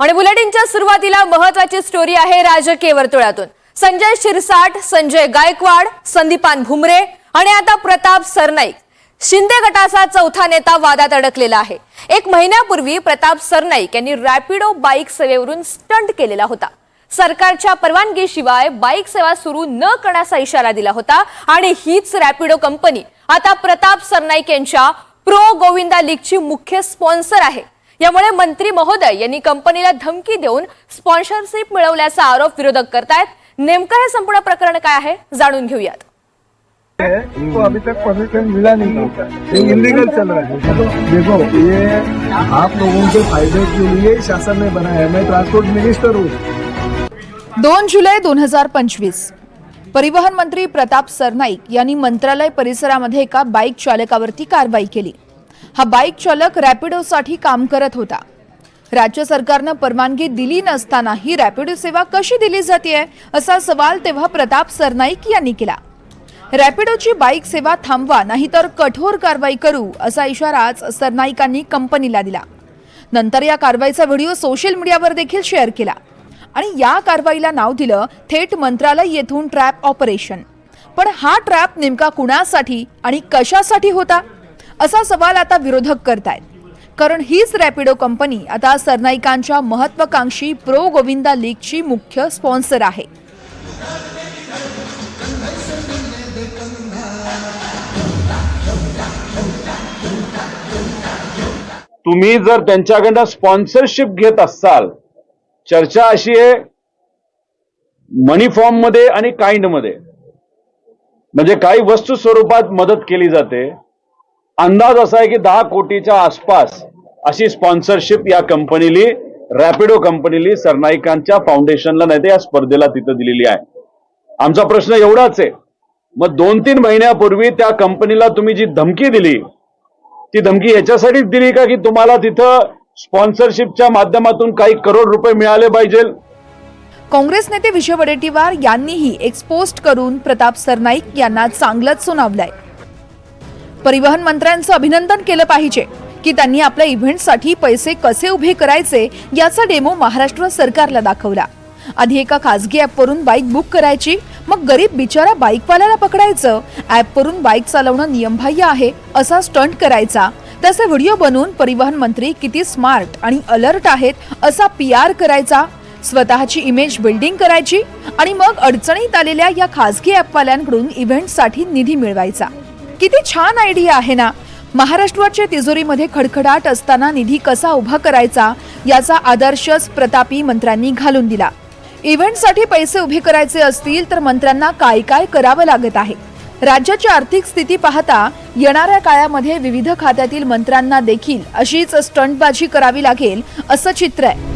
आणि बुलेटिनच्या सुरुवातीला महत्वाची स्टोरी आहे राजकीय वर्तुळातून. संजय शिरसाट संजय गायकवाड संदीपान भुमरे आणि आता प्रताप सरनाईक. शिंदे गटाचा चौथा नेता वादात अडकलेला आहे. एक महिन्यापूर्वी प्रताप सरनाईक यांनी रॅपिडो बाईक सेवेवरून स्टंट केलेला होता. सरकारच्या परवानगीशिवाय बाईक सेवा सुरू न करण्याचा इशारा दिला होता आणि हीच रॅपिडो कंपनी आता प्रताप सरनाईक यांच्या प्रो गोविंदा लीगची मुख्य स्पॉन्सर आहे. यामुळे मंत्री महोदय यांनी कंपनीला धमकी देऊन स्पॉन्सरशिप मिळवल्याचा आरोप विरोधक करतायत. नेमकं हे संपूर्ण प्रकरण काय आहे जाणून घेऊयात. है इनको अभी तक परमिशन मिला नहीं ये इलीगल चल रहा है. देखो ये आप लोगों के फायदे के लिए शासन ने बनाया है. मैं ट्रांसपोर्ट मिनिस्टर हूँ. दोन जुलै दोन हजार पंचवीस परिवहन मंत्री प्रताप सरनाईक यांनी मंत्रालय परिसरामध्ये एका बाईक चालकावरती कारवाई केली. हा बाईक चालक रॅपिडोसाठी काम करत होता. राज्य सरकारनं परवानगी दिली नसतानाही रॅपिडो सेवा कशी दिली जाते असा सवाल तेव्हा प्रताप सरनाईक यांनी केला. रॅपिडोची बाईक सेवा थांबवा नाहीतर कठोर कारवाई करू असा इशाराच सरनाईकांनी कंपनीला दिला. नंतर या कारवाईचा व्हिडिओ सोशल मीडियावर देखील शेअर केला आणि या कारवाईला नाव दिलं थेट मंत्रालय येथून ट्रॅप ऑपरेशन. पण हा ट्रॅप नेमका कुणासाठी आणि कशासाठी होता? असा सवाल आता विरोधक करतायत. कारण हीच रॅपिडो कंपनी आता सरनाईकांच्या महत्वाकांक्षी प्रो गोविंदा लीगची मुख्य स्पॉन्सर आहे. तुम्ही जर त्यांच्याकडनं स्पॉन्सरशिप घेत असाल चर्चा अशी आहे मनी फॉर्ममध्ये आणि काइंडमध्ये म्हणजे काही वस्तू स्वरूपात मदत केली जाते. अंदाज असा आहे की दहा कोटीच्या आसपास अशी स्पॉन्सरशिप या कंपनीली रॅपिडो कंपनीली सरनाईकांच्या फाउंडेशनला नाही तर या स्पर्धेला तिथं दिलेली आहे. आमचा प्रश्न एवढाच आहे. मग दोन तीन महिन्यापूर्वी त्या कंपनीला तुम्ही जी धमकी दिली ती धमकी याच्यासाठीच दिली का की तुम्हाला तिथं स्पॉन्सरशिपच्या माध्यमातून काही करोड रुपये मिळाले पाहिजे? काँग्रेस नेते विजय वडेट्टीवार यांनीही एक्सपोस्ट करून प्रताप सरनाईक यांना चांगलंच सुनावलंय. परिवहन मंत्र्यांचं अभिनंदन केलं पाहिजे की त्यांनी आपल्या इव्हेंटसाठी पैसे कसे उभे करायचे याचा डेमो महाराष्ट्र सरकारला दाखवला. आधी एका खासगी ॲपवरून बाईक बुक करायची मग गरीब बिचारा बाईकवाल्याला पकडायचं ॲपवरून बाईक चालवणं नियमबाह्य आहे असा स्टंट करायचा. त्याचे व्हिडिओ बनवून परिवहन मंत्री किती स्मार्ट आणि अलर्ट आहेत असा पी आर करायचा. स्वतःची इमेज बिल्डिंग करायची आणि मग अडचणीत आलेल्या या खासगी ॲपवाल्यांकडून इव्हेंटसाठी निधी मिळवायचा. किती छान आयडिया आहे ना. महाराष्ट्राच्या तिजोरीमध्ये खडखडाट असताना निधी कसा उभा करायचा याचा आदर्शच प्रतापी मंत्र्यांनी घालून दिला. इव्हेंटसाठी पैसे उभे करायचे असतील तर मंत्र्यांना काय काय करावं लागत आहे. राज्याची आर्थिक स्थिती पाहता येणाऱ्या काळामध्ये विविध खात्यातील मंत्र्यांना देखील अशीच स्टंटबाजी करावी लागेल असं चित्र आहे.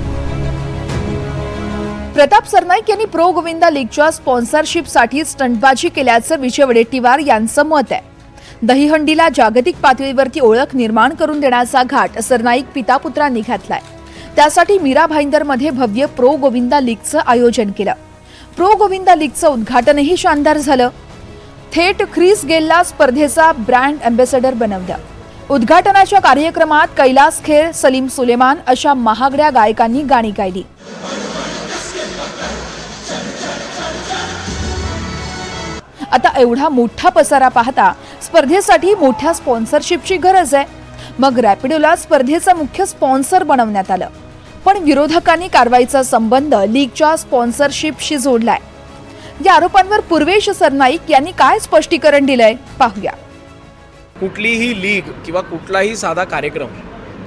प्रताप सरनाईक यांनी प्रो गोविंदा लीगच्या स्पॉन्सरशिपसाठी स्टंटबाजी केल्याचं विजय वडेट्टीवार यांचं मत आहे. दहीहंडीला जागतिक पातळीवरती ओळख निर्माण करून देण्याचा घाट सरनाईक पितापुत्रांनी घातलाय. त्यासाठी मीरा भाईंदरमध्ये भव्य प्रो गोविंदा लीगचं आयोजन केलं. प्रो गोविंदा लीगचं उद्घाटनही शानदार झालं. थेट ख्रिस गेलला स्पर्धेचा ब्रँड अँबेसेडर बनवलं. उद्घाटनाच्या कार्यक्रमात कैलास खेर सलीम सुलेमान अशा महागड्या गायकांनी गाणी गायली. आता एवढा मोठा पसारा पाहता स्पर्धेसाठी मोठ्या स्पॉन्सरशिपची गरज आहे. मग रॅपिडोला स्पर्धेचा मुख्य स्पॉन्सर बनवण्यात आलं. पण विरोधकांनी कारवाईचा संबंध लीगच्या स्पॉन्सरशिपशी जोडलाय. या आरोपांवर पूर्वेश सरनाईक यांनी काय स्पष्टीकरण दिलंय पाहूया. कुठलीही लीग किंवा कुठलाही साधा कार्यक्रम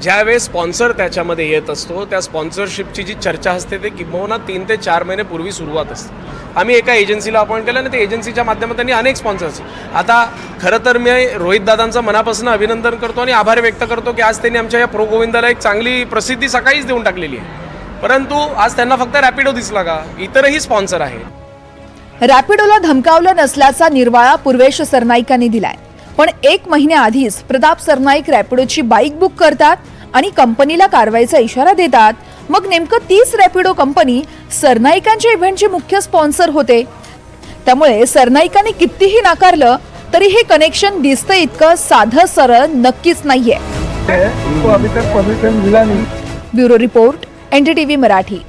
ज्यावेळेस स्पॉन्सर त्याच्यामध्ये येत असतो त्या स्पॉन्सरशिपची जी चर्चा असते ते किंबहुना तीन ते चार महिने पूर्वी सुरुवात असते. आम्ही एका एजन्सीला अपॉइंट केलं आणि त्या एजन्सीच्या माध्यमातून अनेक स्पॉन्सर्स. आता खरं तर मी रोहित दादांचं मनापासून अभिनंदन करतो आणि आभार व्यक्त करतो की आज त्यांनी आमच्या या प्रो गोविंदाला एक चांगली प्रसिद्धी सकाळीच देऊन टाकलेली आहे. परंतु आज त्यांना फक्त रॅपिडो दिसला का? इतरही स्पॉन्सर आहे रॅपिडोला धमकावलं नसल्याचा निर्वाळा पूर्वेश सरनाईकांनी दिलाय. पण एक महिन्याआधीच प्रताप सरनाईक रॅपिडोची बाईक बुक करतात आणि कंपनीला कारवाईचा इशारा देतात. मग नेमकं तीच रॅपिडो कंपनी सरनाईकांच्या इव्हेंटचे मुख्य स्पॉन्सर होते. त्यामुळे सरनाईकांनी कितीही नाकारलं तरी हे कनेक्शन दिसतं इतकं साधं सरळ नक्कीच नाहीये. Bureau report N D T V Marathi.